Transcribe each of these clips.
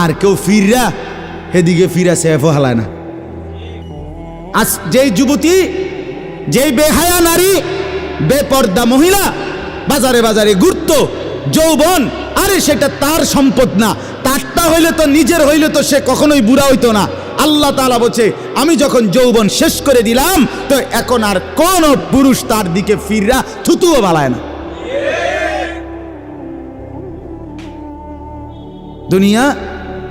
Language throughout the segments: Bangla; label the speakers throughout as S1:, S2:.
S1: আর কেউ ফিররা এদিকে ফিরা সেফও হালায় না। আজ যেই যুবতী, যেই বেহায়া নারী, বেপর্দা মহিলা, বাজারে বাজারে ঘুরত, যৌবন, আরে সেটা তার সম্পদ না। তারটা হইলে তো নিজের হইলে তো সে কখনোই বুড়া হইতো না। আল্লাহ তাআলা বলছে, আমি যখন যৌবন শেষ করে দিলাম, তো এখন আর কোন পুরুষ তার দিকে ফিররা, থুতুও বালায় না। দুনিয়া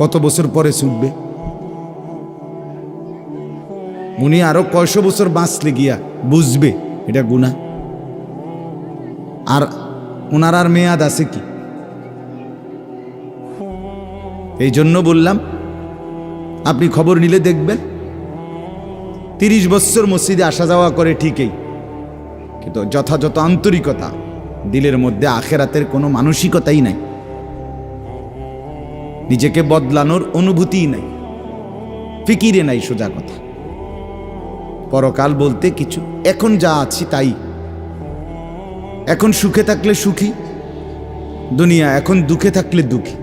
S1: কত বছর পরে ছুটবে? উনি আরও কয়শো বছর বাঁচলে গিয়া বুঝবে এটা গুণা আর ওনার আর মেয়াদ আছে কি? এই জন্য বললাম, আপনি খবর নিলে দেখবেন। তিরিশ বছর মসজিদে আসা যাওয়া করে ঠিকই, কিন্তু যথাযথ আন্তরিকতা দিলের মধ্যে আখেরাতের কোনো মানসিকতাই নাই। নিজেকে বদলানোর অনুভূতিই নাই। ফিকিরে নাই সোজা কথা। পরকাল বলতে কিছু, এখন যা আছি তাই। এখন সুখে থাকলে সুখী, দুনিয়া এখন দুঃখে থাকলে দুঃখী।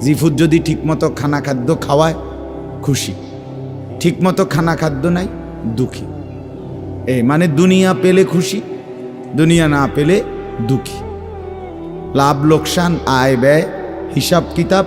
S1: জিফুদ যদি ঠিকমতো খানা খাদ্য খাওয়ায়, খুশি। ঠিকমতো খানা খাদ্য নাই, দুঃখী। এ মানে দুনিয়া পেলে খুশি, দুনিয়া না পেলে দুঃখী। লাভ, লোকসান, আয়, ব্যয়, হিসাব, কিতাব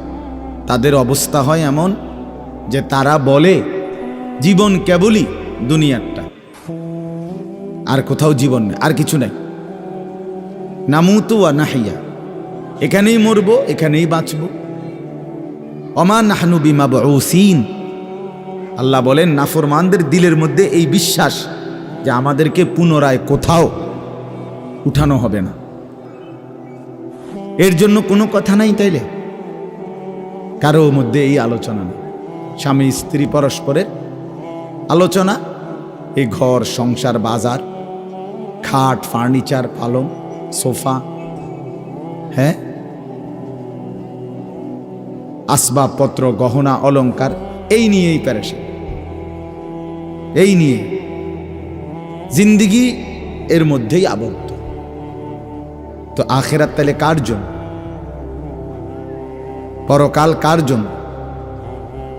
S1: তাদের অবস্থা হয় এমন যে তারা বলে, জীবন কেবলই দুনিয়ারটা। আর কোথাও জীবন নেই, আর কিছু নাই। নামুতু আর নাহিয়া। এখানেই মরব, এখানেই বাঁচব। অমা নাহনু বিমা বসিন আল্লাহ বলেন, নাফরমানদের দিলের মধ্যে এই বিশ্বাস যে আমাদেরকে পুনরায় কোথাও উঠানো হবে না। এর জন্য কোনো কথা নাই তাইলে? কারও মধ্যে এই আলোচনা নেই। স্বামী, স্ত্রী, পরস্পরের আলোচনা, এই ঘর, সংসার, বাজার, খাট, ফার্নিচার, পালং, সোফা হ্যাঁ? আসবাবপত্র, গহনা, অলংকার, এই নিয়েই প্যারেশান। এই নিয়ে জিন্দিগি এর মধ্যেই আবদ্ধ। তো আখেরাত তাহলে কার জন্য? পরকাল কার জন্য?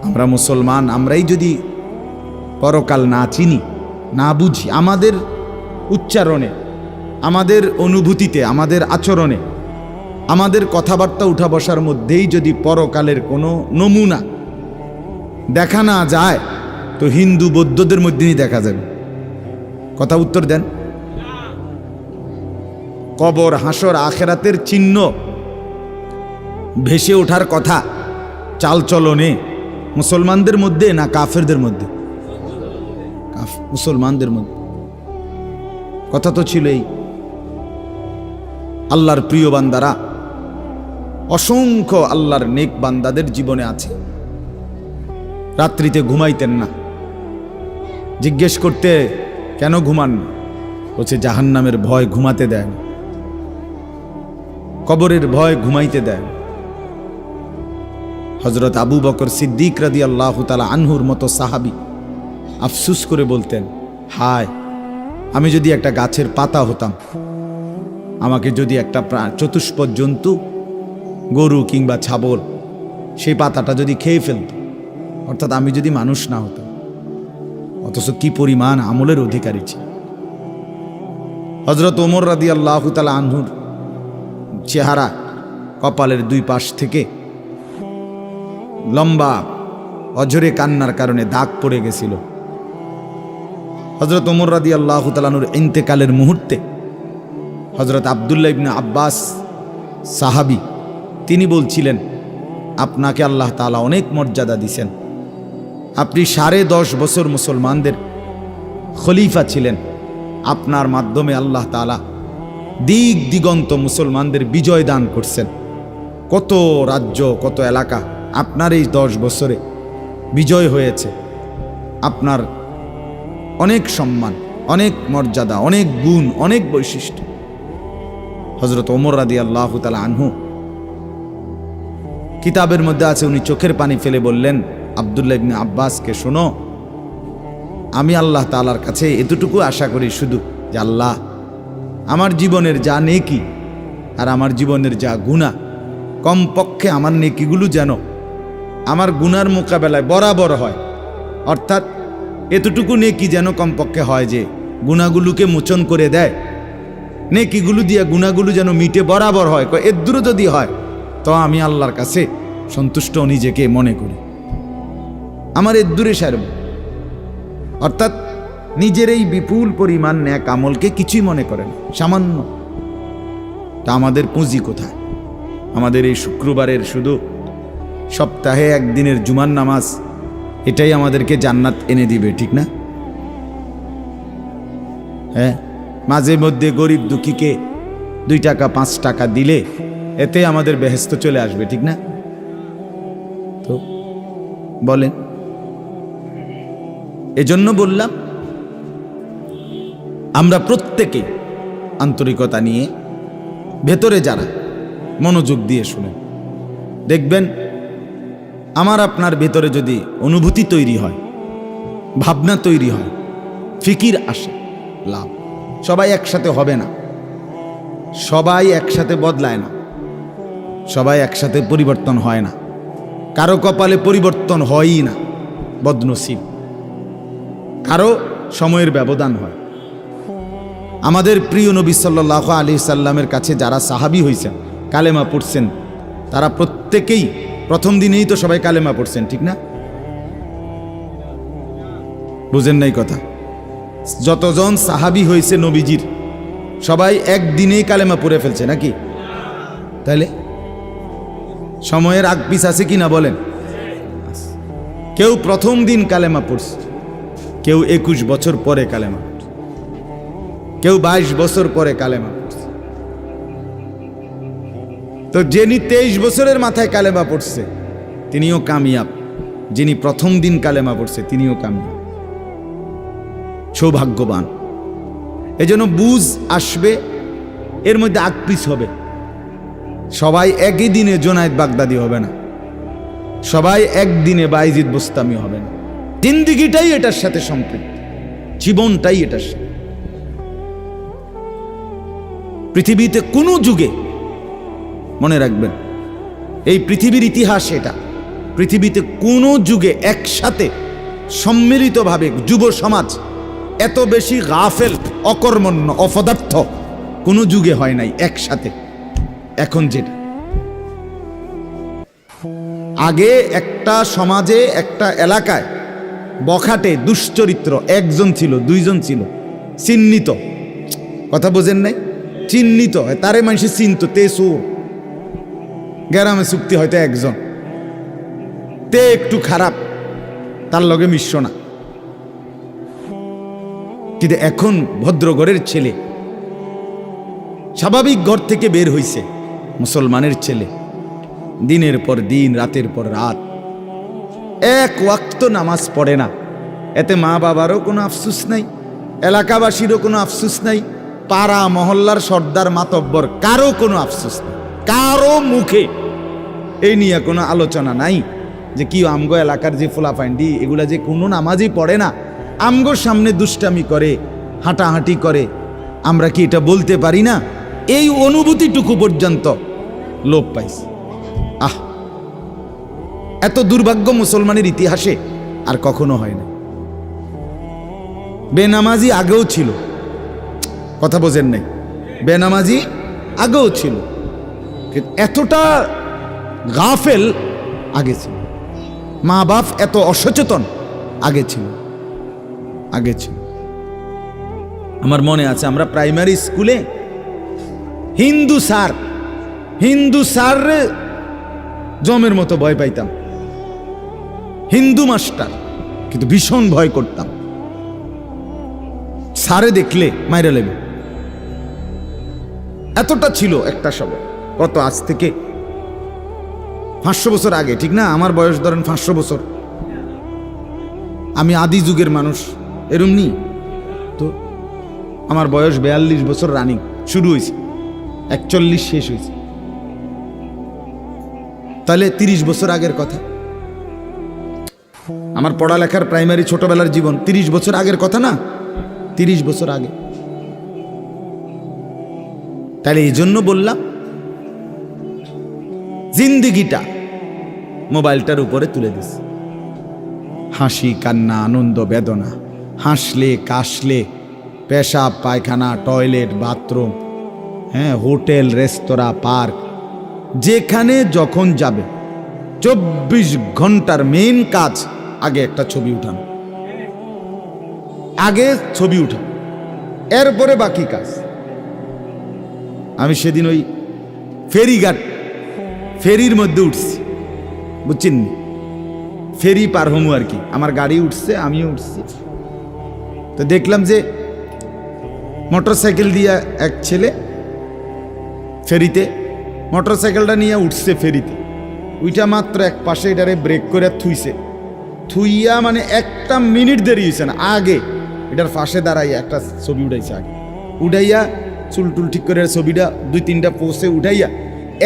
S1: আমরা মুসলমান, আমরাই যদি পরকাল না চিনি, না বুঝি, আমাদের উচ্চারণে, আমাদের অনুভূতিতে, আমাদের আচরণে, আমাদের কথাবার্তা উঠা বসার মধ্যেই যদি পরকালের কোনো নমুনা দেখা না যায়, তো হিন্দু বৌদ্ধদের মধ্যেই দেখা যাবে। কথা উত্তর দেন। কবর, হাসর, আখেরাতের চিহ্ন ভেসে ওঠার কথা। চালচলনে মুসলমানদের মধ্যে না কাফেরদের মধ্যে? মুসলমানদের মধ্যে। কথা তো ছিল এই আল্লাহর প্রিয় বান্দারা, অসংখ্য আল্লাহর নেক বান্দাদের জীবনে আছে। রাত্রিতে ঘুমাইতেন না। জিজ্ঞেস করতে, কেন ঘুমান? বলছে, জাহান্নামের ভয় ঘুমাতে দেয় কবরের ভয় ঘুমাইতে দেয় হজরত আবু বকর সিদ্দিক রাদি আল্লাহ তালা আনহুর মতো সাহাবি আফসুস করে বলতেন, হায়, আমি যদি একটা গাছের পাতা হতাম, আমাকে যদি একটা চতুষ্পদ জন্তু, গরু কিংবা ছাগল, সেই পাতাটা যদি খেয়ে ফেলত, অর্থাৎ আমি যদি মানুষ না হতাম, অথচ কি পরিমাণ আমলের অধিকারী ছিল। হজরত ওমর রাদি আল্লাহ তালা আনহুর চেহারা কপালের দুই পাশ থেকে লম্বা, অঝরে কান্নার কারণে দাগ পড়ে গেছিল। হজরত ওমর রাদি আল্লাহ তালানুর ইন্তেকালের মুহূর্তে হজরত আবদুল্লাহ ইবনে আব্বাস সাহাবি, তিনি বলছিলেন, আপনাকে আল্লাহ তালা অনেক মর্যাদা দিছেন। আপনি সাড়ে দশ বছর মুসলমানদের খলিফা ছিলেন। আপনার মাধ্যমে আল্লাহ তালা দিক দিগন্ত মুসলমানদের বিজয় দান করছেন। কত রাজ্য, কত এলাকা আপনার এই দশ বছরে বিজয় হয়েছে। আপনার অনেক সম্মান, অনেক মর্যাদা, অনেক গুণ, অনেক বৈশিষ্ট্য। হজরত ওমর রাদি আল্লাহ তালা আনহু কিতাবের মধ্যে আছে, উনি চোখের পানি ফেলে বললেন, আবদুল্লাহ ইবনে আব্বাসকে শোনো, আমি আল্লাহ তালার কাছে এতটুকু আশা করি শুধু যে আল্লাহ আমার জীবনের যা নেকি আর আমার জীবনের যা গুণা কমপক্ষে আমার নেকিগুলো যেন আমার গুনার মোকাবেলায় বরাবর হয়। অর্থাৎ এতটুকু নেকি যেন কমপক্ষে হয় যে গুণাগুলোকে মোচন করে দেয়। নেকিগুলো দিয়ে গুণাগুলো যেন মিটে বরাবর হয়, কয়, এর দূরে যদি হয়, তো আমি আল্লাহর কাছে সন্তুষ্ট নিজেকে মনে করি। আমার এর দূরে সারব। অর্থাৎ নিজের এই বিপুল পরিমাণ ন্যাক আমলকে কিছুই মনে করেন সামান্য। তা আমাদের পুঁজি কোথায়? আমাদের এই শুক্রবারের শুধু সপ্তাহে একদিনের জুমার নামাজ, এটাই আমাদেরকে জান্নাত এনে দিবে, ঠিক না? হ্যাঁ? মাঝে মধ্যে গরিব দুঃখীকে দুই টাকা, পাঁচ টাকা দিলে এতে আমাদের বেহেস্ত চলে আসবে, ঠিক না? তো বলেন। এজন্য বললাম, আমরা প্রত্যেকে আন্তরিকতা নিয়ে ভেতরে যারা মনোযোগ দিয়ে শুনেন, দেখবেন আমার আপনার ভেতরে যদি অনুভূতি তৈরি হয়, ভাবনা তৈরি হয়, ফিকির আসে, লাভ। সবাই একসাথে হবে না। সবাই একসাথে বদলায় না। সবাই একসাথে পরিবর্তন হয় না। কারও কপালে পরিবর্তন হয়ই না, বদনসিব। কারও সময়ের ব্যবধান হয়। আমাদের প্রিয় নবী সাল্লাহ আলি সাল্লামের কাছে যারা সাহাবি হয়েছেন কালেমা পড়ছেন, তারা প্রত্যেকেই প্রথম দিনেই তো সবাই কালেমা পড়ছেন, ঠিক না? বুঝেন নাই কথা। যতজন সাহাবি হয়েছে নবীজির, সবাই একদিনেই কালেমা পড়ে ফেলছে নাকি? তাহলে সময়ের আগ পিস আছে কি না বলেন? কেউ প্রথম দিন কালেমা পড়ছে, কেউ একুশ বছর পরে কালেমা কেউ বাইশ বছর পরে কালেমা তো যিনি তেইশ বছরের মাথায় কালেমা পড়ছে, তিনিও কামিয়াব। যিনি প্রথম দিন কালেমা পড়ছে, তিনিও কামিয়াব। সৌভাগ্যবান। এজন্য বুঝ আসবে, এর মধ্যে আকপিস হবে। সবাই একই দিনে জোনায়েদ বাগদাদি হবে না। সবাই একদিনে বাইজিদ বোস্তামি হবে না। জিন্দিগিটাই এটার সাথে সম্পৃক্ত। জীবনটাই এটার সাথে। পৃথিবীতে কোনো যুগে মনে রাখবেন, এই পৃথিবীর ইতিহাস এটা। পৃথিবীতে কোনো যুগে একসাথে সম্মিলিতভাবে যুব সমাজ এত বেশি গাফেল, অকর্মণ্য, অপদার্থ কোনো যুগে হয় নাই একসাথে। এখন যেটা। আগে একটা সমাজে, একটা এলাকায় বখাটে, দুশ্চরিত্র, একজন ছিল, দুইজন ছিল, চিহ্নিত। কথা বোঝেন নাই? চিহ্নিত তারে মানুষ চিনত তে সুর গ্রামে চুক্তি হয়তো একজন। তে একটু খারাপ, তার লগে মিশ্র না। কিন্তু এখন ভদ্রগড়ের ছেলে। স্বাভাবিক ঘর থেকে বের হইছে মুসলমানের ছেলে। দিনের পর দিন, রাতের পর রাত। এক ওয়াক্ত নামাজ পড়ে না। এতে মা বাবারও কোনো আফসুস নাই, এলাকাবাসীরও কোনো আফসুস নাই, পাড়া মহল্লার সর্দার মাতব্বর কারও কোনো আফসুস নেই। কারও মুখে এই নিয়ে কোনো আলোচনা নাই যে কি আমগো এলাকার যে ফুলাফাইন্ডি এগুলা যে কোনো নামাজই পড়ে না। আমগোর সামনে দুষ্টামি করে, হাঁটাহাঁটি করে, আমরা কি এটা বলতে পারি না? এই অনুভূতিটুকু পর্যন্ত লোপ পাইছে। আহ! এত দুর্ভাগ্য মুসলমানের ইতিহাসে আর কখনো হয় না। বেনামাজি আগেও ছিল। কথা বোঝেন নাই। বেনামাজি আগেও ছিল। এতটা গাফেল আগে ছিল। মা বাপ এত অসচেতন আগে ছিল। আগে ছিল। আমার মনে আছে, আমরা প্রাইমারি স্কুলে হিন্দু স্যার হিন্দু স্যার জমের মতো ভয় পাইতাম। হিন্দু মাস্টার, কিন্তু ভীষণ ভয় করতাম। সারে দেখলে মাইরা লেবে। এতটা ছিল একটা সময়, কত আজ থেকে পাঁচশো বছর আগে, ঠিক না? আমার বয়স ধরেন পাঁচশো বছর। আমি আদি যুগের মানুষ। এরম নি তো আমার বয়স বেয়াল্লিশ বছর রানিং শুরু হয়েছে। একচল্লিশ শেষ হয়েছে। তাহলে তিরিশ বছর আগের কথা। আমার পড়ালেখার প্রাইমারি ছোটবেলার জীবন। তিরিশ বছর আগের কথা না? তিরিশ বছর আগে। তাহলে এই জন্য বললাম, জিন্দিগিটা মোবাইলটার উপরে তুলে দিস। হাসি, কান্না, আনন্দ, বেদনা, হাসলে, কাশলে, পেশাব, পায়খানা, টয়লেট, বাথরুম হ্যাঁ হোটেল, রেস্তোরাঁ, পার্ক, যেখানে যখন যাবে, চব্বিশ ঘণ্টার মেন কাজ, আগে একটা ছবি উঠানো। আগে ছবি উঠানো। এরপরে বাকি কাজ। আমি সেদিন ওই ফেরিঘাট, ফেরির মধ্যে উঠছি। বুঝছেন? ফেরি পার হমু আর কি। আমার গাড়ি উঠছে, আমিও উঠছি। তো দেখলাম যে মোটর সাইকেল দিয়ে এক ছেলে ফেরিতে মোটর সাইকেলটা নিয়ে উঠছে ফেরিতে। ওইটা মাত্র এক পাশে এটারে ব্রেক করে থুইছে। থুইয়া মানে একটা মিনিট দেরি হয়েছে না, আগে। এটার পাশে দাঁড়াইয়া একটা ছবি উঠাইছে আগে। উঠাইয়া চুল টুল ঠিক করে ছবিটা দুই তিনটা পোস্টে উঠাইয়া,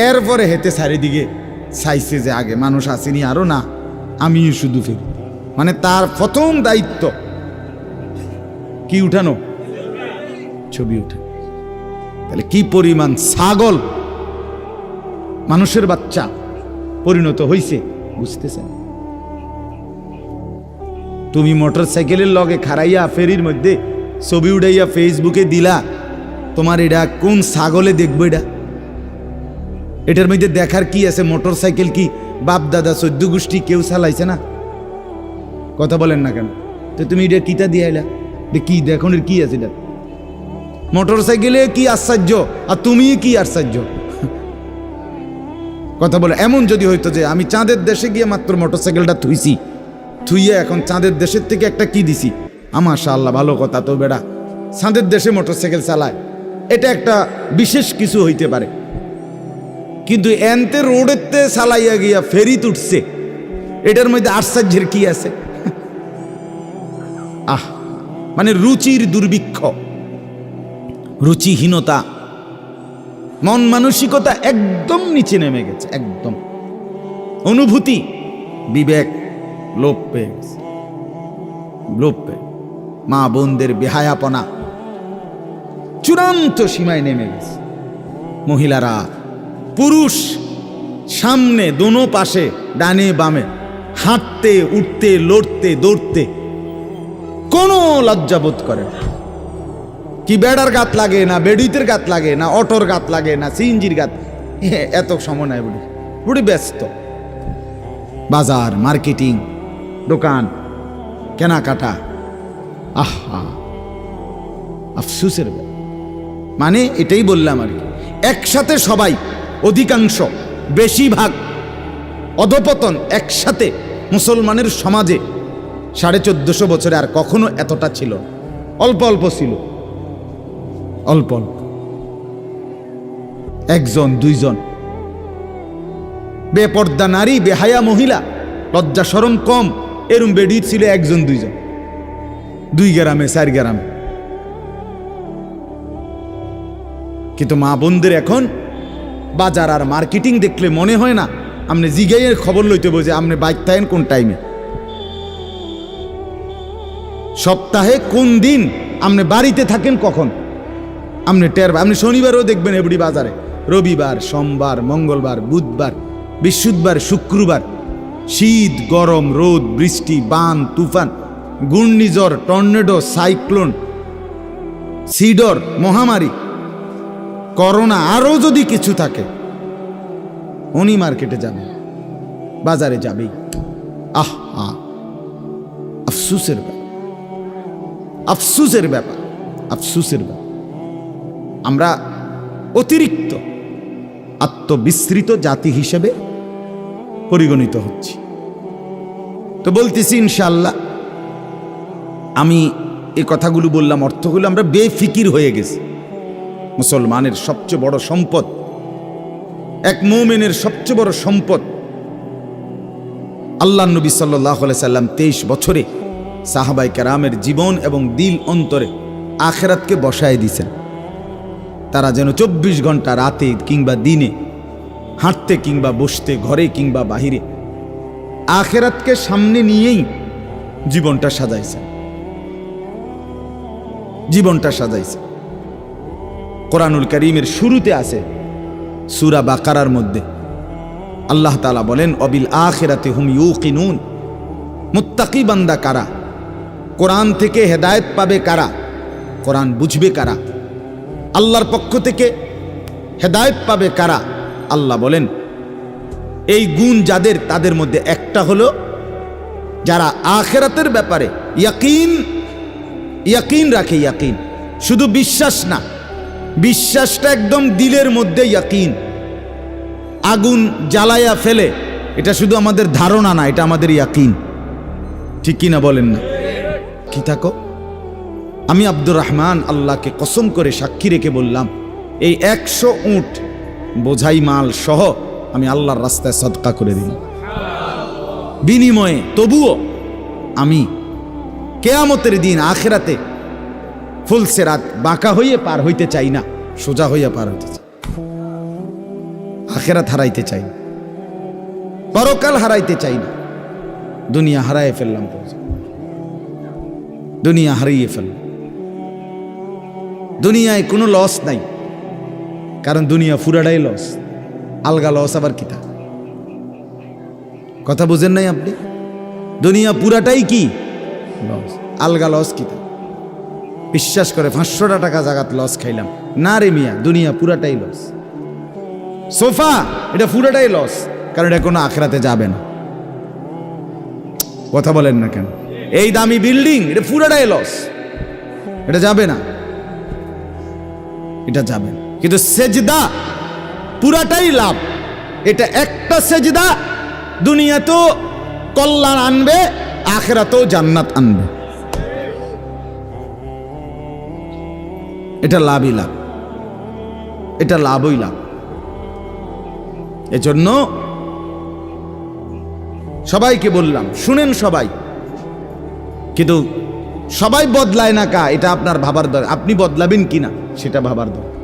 S1: এরপরে হেতে চারিদিকে চাইছে যে আগে মানুষ আসেনি আরও না আমি শুধু ফেরি। মানে তার প্রথম দায়িত্ব কি উঠানো? ছবি উঠা তাহলে কি পরিমাণ ছাগল মানুষের বাচ্চা পরিণত হইছে? বুঝতেছেন? তুমি মোটর সাইকেলের লগে খারাইয়া ফেরির মধ্যে ছবি উঠাইয়া ফেসবুকে দিলা, তোমার এটা কোন ছাগলে দেখব এটা? এটার মধ্যে দেখার কি আছে? মোটর সাইকেল কি বাপ, দাদা, চোদ্দ গোষ্ঠী কেউ চালাইছে না? কথা বলেন না কেন? তো তুমি এটা কিতা দিয়ে এটা কি? দেখুন কি আছে এটা। মোটর সাইকেলে কি আশ্চর্য? আর তুমি কি আশ্চর্য? কথা বলে, এমন যদি হইতো যে আমি চাঁদের দেশে গিয়ে মাত্র মোটর সাইকেলটা থুইছি, থুইয়ে এখন চাঁদের দেশের থেকে একটা কি দিছি? আমার আল্লাহ ভালো কথা তো বেড়া। চাঁদের দেশে মোটর সাইকেল চালায়। এটা একটা বিশেষ কিছু হইতে পারে। কিন্তু এনতে রোডেতে চালাইয়া গিয়া ফেরি তুটছে এটার মধ্যে আশ্চর্যের কি আছে? আহ মানে রুচির দুর্ভিক্ষ, রুচিহীনতা, মন মানসিকতা একদম নিচে নেমে গেছে, একদম। অনুভূতি, বিবেক, লোপ পেয়ে গেছে। লোপ পেয়ে মা বোনদের বেহায়াপনা চূড়ান্ত সীমায় নেমে গেছে। মহিলারা পুরুষ সামনে দোনো পাশে, ডানে বামে, হাঁটতে, উঠতে, লড়তে, দৌড়তে। কোনো লজ্জাবোধ করে না। কি বেড়ার গাত লাগে না, বেডিতের গাত লাগে না, অটোর গাত লাগে না, সিএনজির গাত এত সময় নাই বুড়ি। বুড়ি ব্যস্ত। বাজার, মার্কেটিং, দোকান, কেনাকাটা। আহা, আফসুসের মানে এটাই বললাম আর কি। একসাথে সবাই অধিকাংশ, বেশিরভাগ অধপতন একসাথে মুসলমানের সমাজে সাড়ে চোদ্দশো বছরে আর কখনো এতটা ছিল অল্প অল্প ছিল। অল্প অল্প। একজন, দুইজন। বেপর্দা নারী, বেহায়া মহিলা, লজ্জা সরম কম, এরম বেডি ছিল একজন, দুইজন। দুই গ্রামে, চার গ্রামে। কিন্তু মা বোনদের এখন বাজার আর মার্কেটিং দেখলে মনে হয় না? আপনি জিগাইয়ের খবর লইতে বোঝে আপনি বাইক থাকেন কোন টাইমে? সপ্তাহে কোন দিন আপনি বাড়িতে থাকেন কখন? আপনি টের আপনি শনিবারও দেখবেন এবড়ি বাজারে। রবিবার, সোমবার, মঙ্গলবার, বুধবার, বৃহস্পতিবার, শুক্রবার। শীত, গরম, রোদ, বৃষ্টি, বান, তুফান, ঘূর্ণিঝড়, টর্নেডো, সাইক্লোন, সিডর, মহামারী। করোনা আরও যদি কিছু থাকে, উনি মার্কেটে যাবে, বাজারে যাবেই। আহ আহ আফসুসের ব্যাপার। আফসুসের ব্যাপার আফসুসের ব্যাপার। আমরা অতিরিক্ত আত্মবিস্তৃত জাতি হিসেবে পরিগণিত হচ্ছি। তো বলতেছি ইনশাল্লাহ আমি এই কথাগুলো বললাম অর্থগুলো আমরা বেফিকির হয়ে গেছি। মুসলমানের সবচেয়ে বড় সম্পদ, এক মোমেনের সবচেয়ে বড় সম্পদ আল্লাহ নবী সাল্লাহ সাল্লাম তেইশ বছরে সাহাবাই কারামের জীবন এবং দিল অন্তরে আখেরাতকে বসায় দিছেন তারা যেন চব্বিশ ঘণ্টা রাতে কিংবা দিনে হাঁটতে কিংবা বসতে, ঘরে কিংবা বাহিরে আখেরাতকে সামনে নিয়েই জীবনটা সাজাইছেন। জীবনটা সাজাইছে কোরআনুল করিমের শুরুতে আছে সুরা বাকারার মধ্যে। আল্লাহ তালা বলেন, অবিল আখেরাতে হুম ইউ কিনুন মুত্তাকি বান্দা কারা? কোরআন থেকে হেদায়েত পাবে কারা? কোরআন বুঝবে কারা? আল্লাহর পক্ষ থেকে হেদায়েত পাবে কারা? আল্লাহ বলেন, এই গুণ যাদের, তাদের মধ্যে একটা হলো যারা আখেরাতের ব্যাপারে ইয়াকিন ইয়াকিন রাখে, ইয়াকিন। শুধু বিশ্বাস না বিশ্বাসটা একদম দিলের মধ্যে ইয়াকিন। আগুন জ্বালায়া ফেলে, এটা শুধু আমাদের ধারণা না, এটা আমাদের ইয়াকিন। ঠিক কিনা বলেন না? কি থাকো? আমি আব্দুর রহমান আল্লাহকে কসম করে সাক্ষী রেখে বললাম, এই একশো উঁট বোঝাই মাল সহ আমি আল্লাহর রাস্তায় সদকা করে দিলাম। বিনিময়ে তবুও আমি কেয়ামতের দিন, আখেরাতে ফুলসে রাত বাঁকা হইয়ে পার হইতে চাই না, সোজা হইয়া পার হইতে চাই। আখেরাত হারাইতে চাই না, পরকাল হারাইতে চাই না, দুনিয়া হারাই ফেললাম দুনিয়া হারিয়ে ফেললাম। দুনিয়ায় কোনো লস নাই, কারণ দুনিয়া ফুরাটাই লস আলগা লস আবার কিতা কথা বুঝেন নাই আপনি? দুনিয়া পুরাটাই কি? লস আলগা লস কিতা বিশ্বাস করে পাঁচশোটা টাকা জাগাত লস খাইলাম। না রে মিয়া, দুনিয়া পুরাটাই লস সোফা, এটা পুরাটাই লস কারণ এটা কোনো আখড়াতে যাবে না। কথা বলেন না কেন? এই দামি বিল্ডিং এটা পুরাটাই লস এটা যাবে না। এটা যাবে না। কিন্তু সেজদা, পুরাটাই লাভ। এটা একটা সেজদা, দুনিয়াতেও কল্যাণ আনবে, আখেরাতেও জান্নাত আনবে। এটা লাভই লাভ। এটা লাভই লাভ। এজন্য সবাইকে বললাম, শুনেন সবাই। কিন্তু সবাই বদলায় না কা, এটা আপনার ভাবার দরকার। আপনি বদলাবেন কিনা সেটা ভাবার দরকার।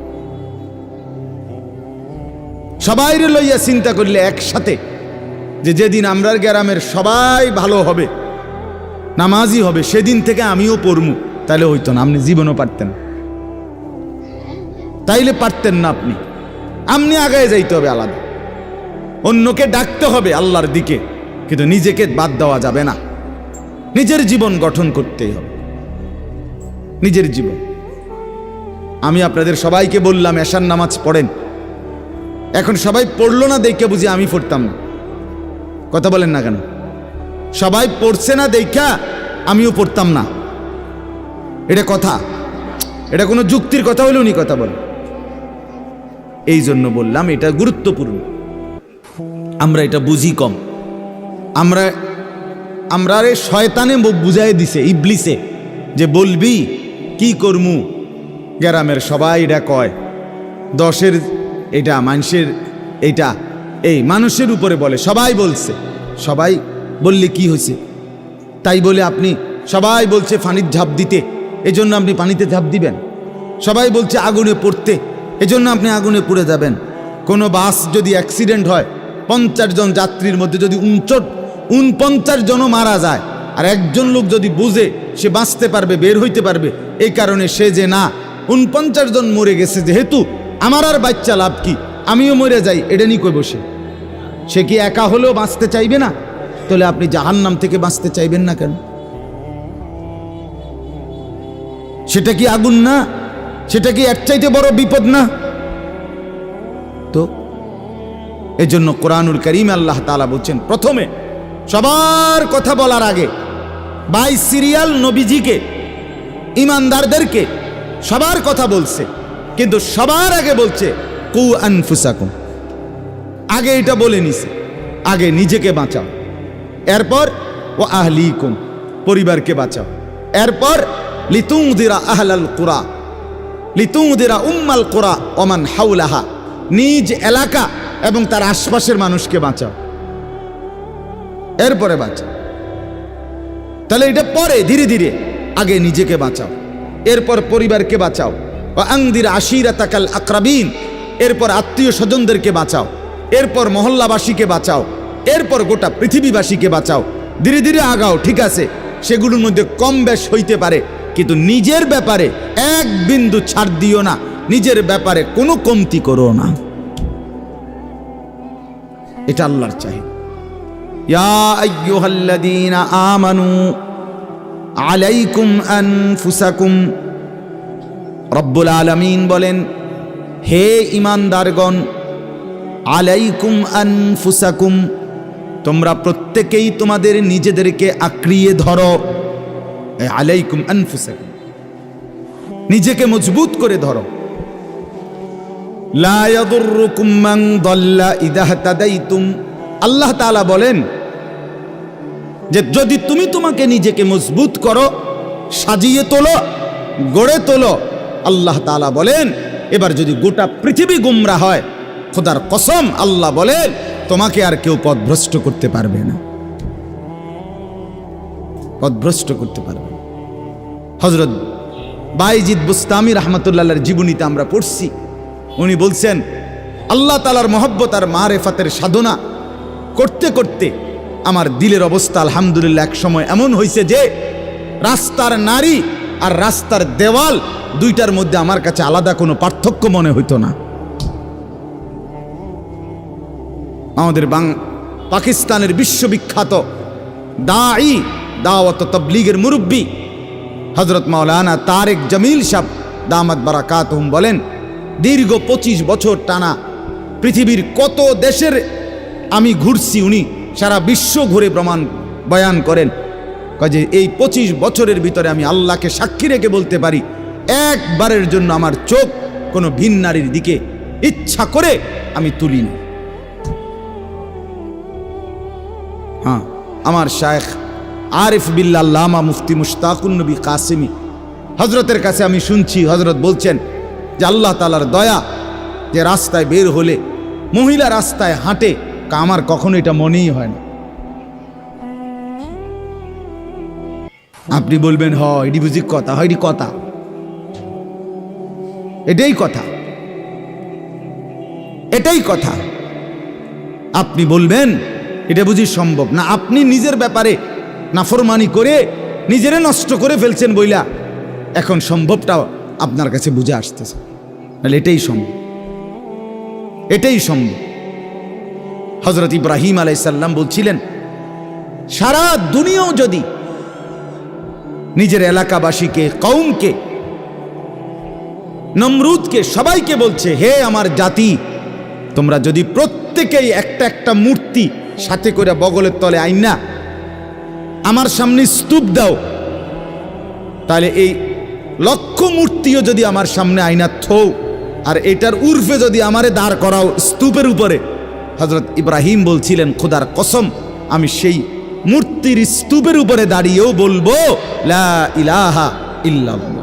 S1: সবাই লইয়া চিন্তা করলে একসাথে যে যেদিন আমরার গ্রামের সবাই ভালো হবে নামাজি হবে, সেদিন থেকে আমিও পড়মু, তাহলে হইতো না, আপনি জীবনও পারতেন। না। তাইলে পারতেন না আপনি। আপনি আগায় যাইতে হবে আলাদা। অন্যকে ডাকতে হবে আল্লাহর দিকে, কিন্তু নিজেকে বাদ দেওয়া যাবে না। নিজের জীবন গঠন করতেই হবে। নিজের জীবন। আমি আপনাদের সবাইকে বললাম, এশার নামাজ পড়েন। এখন সবাই পড়ল না, দেখে বুঝি আমি পড়তাম না। কথা বলেন না কেন? সবাই পড়ছে না, দেখা আমিও পড়তাম না। এটা কথা। এটা কোনো যুক্তির কথা হলে উনি কথা বলেন। এই জন্য বললাম এটা গুরুত্বপূর্ণ। আমরা এটা বুঝি কম। আমরা আমরা রে শয়তানে বুঝাই দিছে, ইবলিসে, যে বলবি, কি করমু? গ্রামের সবাই এটা কয়। দশের এটা মানুষের এটা, এই মানুষের উপরে বলে, সবাই বলছে। সবাই বললে কি হয়েছে? তাই বলে আপনি, সবাই বলছে পানির ঝাঁপ দিতে, এজন্য আপনি পানিতে ঝাঁপ দিবেন। সবাই বলছে আগুনে পড়তে এজন্য আপনি আগুনে পুড়ে যাবেন। কোনো বাস যদি অ্যাক্সিডেন্ট হয়, পঞ্চাশ জন যাত্রীর মধ্যে যদি উনচট, উনপঞ্চাশ জনও মারা যায়, আর একজন লোক যদি বুঝে, সে বাঁচতে পারবে, বের হইতে পারবে, এই কারণে সে যে না, উনপঞ্চাশ জন মরে গেছে যেহেতু, আমার আর বাচ্চা লাভ কি? আমিও মরে যাই, এটা নিয়ে কই বসে সে কি একা হলেও বাঁচতে চাইবে না? তাহলে আপনি জাহান্নাম থেকে বাঁচতে চাইবেন না কেন? সেটা কি আগুন না? সেটা কি এর চাইতে বড় বিপদ না? তো, এজন্য কোরআনুল করিম আল্লাহ তালা বলছেন, প্রথমে সবার কথা বলার আগে বাই সিরিয়াল নবীজিকে, ইমানদারদেরকে সবার কথা বলছে, কিন্তু সবার আগে বলছে কু আনফুসাকুম। আগে এটা বলে নিছে, আগে নিজেকে বাঁচাও। এরপর ও আহলি আহলিকুম, পরিবারকে বাঁচাও। এরপর লিতুংদিরা আহলাল কুরা লিতুংদিরা উম্মাল কুরা অমান হাউলাহা নিজ এলাকা এবং তার আশপাশের মানুষকে বাঁচাও। এরপরে বাঁচাও। তাহলে এটা পরে, ধীরে ধীরে আগে নিজেকে বাঁচাও। এরপর পরিবারকে বাঁচাও। ও আংদির আশিরা তাকাল আকরাবিন। এরপর আত্মীয় স্বজনদেরকে বাঁচাও। এরপর মহল্লাবাসীকে বাঁচাও। এরপর গোটা পৃথিবীবাসীকে বাঁচাও। ধীরে ধীরে আগাও, ঠিক আছে। সেগুলোর মধ্যে কম বেশ হইতে পারে। কিন্তু নিজের ব্যাপারে এক বিন্দু ছাড় দিও না। নিজের ব্যাপারে কোনো কমতি করো না। এটা আল্লাহর চাই ইয়া আমানু আলাইকুম আনফুসাকুম। রব্বুল আলামিন বলেন, হে ইমানদারগণ আলাইকুম আনফুসাকুম। তোমরা প্রত্যেকেই তোমাদের নিজেদেরকে আঁকড়িয়ে ধরো। আলাইকুম আনফুসাকুম। নিজেকে মজবুত করে ধরো। আল্লাহ বলেন যে যদি তুমি তোমাকে নিজেকে মজবুত করো, সাজিয়ে তোলো, গড়ে তোলো, আল্লাহ তাআলা বলেন, এবার যদি গোটা পৃথিবী গুমরা হয়, খোদার কসম আল্লাহ বলেন, তোমাকে আর কেউ পথভ্রষ্ট করতে পারবে না। পথভ্রষ্ট করতে পারবে হজরত বাইজিদ বুস্তামি রহমতুল্লাহর জীবনীতে আমরা পড়ছি। উনি বলছেন, আল্লাহ তালার মহব্বত আর মারেফাতের সাধনা করতে করতে আমার দিলের অবস্থা আলহামদুলিল্লাহ এক সময় এমন হয়েছে যে রাস্তার নারী আর রাস্তার দেওয়াল দুইটার মধ্যে আমার কাছে আলাদা কোনো পার্থক্য মনে হইতো না। আমাদের বাং, পাকিস্তানের বিশ্ববিখ্যাত দাঈ দাওয়াত তবলিগের মুরব্বী হজরত মাওলানা তারেক জামিল সাহ দামাত বারাকাত বলেন, দীর্ঘ পঁচিশ বছর টানা পৃথিবীর কত দেশের আমি ঘুরছি উনি, সারা বিশ্ব ঘুরে প্রমাণ বয়ান করেন। কাজে এই পঁচিশ বছরের ভিতরে আমি আল্লাহকে সাক্ষী রেখে বলতে পারি, একবারের জন্য আমার চোখ কোনো ভিন নারীর দিকে ইচ্ছা করে আমি তুলিনি। হ্যাঁ আমার শায়েখ আরিফ বিল্লা লামা মুফতি মুশতাকুন নবী কাসিমি। হজরতের কাছে আমি শুনছি হজরত বলছেন, যে আল্লাহ তালার দয়া যে রাস্তায় বের হলে, মহিলা রাস্তায় হাঁটে আমার কখনো এটা মনেই হয় না। আপনি বলবেন, হ, এটি বুঝি কথা হয় কথা। এটাই কথা। এটাই কথা। আপনি বলবেন, এটা বুঝি সম্ভব না। আপনি নিজের ব্যাপারে নাফরমানি করে নিজেরে নষ্ট করে ফেলছেন বইলা। এখন সম্ভবটা আপনার কাছে বুঝে আসতেছে। নাহলে এটাই সম্ভব। এটাই সম্ভব। হজরত ইব্রাহিম আলাইসাল্লাম বলছিলেন, সারা দুনিয়াও যদি নিজের এলাকাবাসীকে কৌমকে নমরুদকে, সবাইকে বলছে, হে আমার জাতি, তোমরা যদি প্রত্যেকেই একটা একটা মূর্তি সাথে করে বগলের তলে আইনা আমার সামনে স্তূপ দাও। তাহলে এই লক্ষ মূর্তিও যদি আমার সামনে আইনা থৌ আর এটার উর্ফে যদি আমারে দাঁড় করাও স্তূপের উপরে। হজরত ইব্রাহিম বলছিলেন, খোদার কসম, আমি সেই মূর্তির স্তূপের উপরে দাঁড়িয়েও বলব, লা ইলাহা ইল্লাল্লাহ।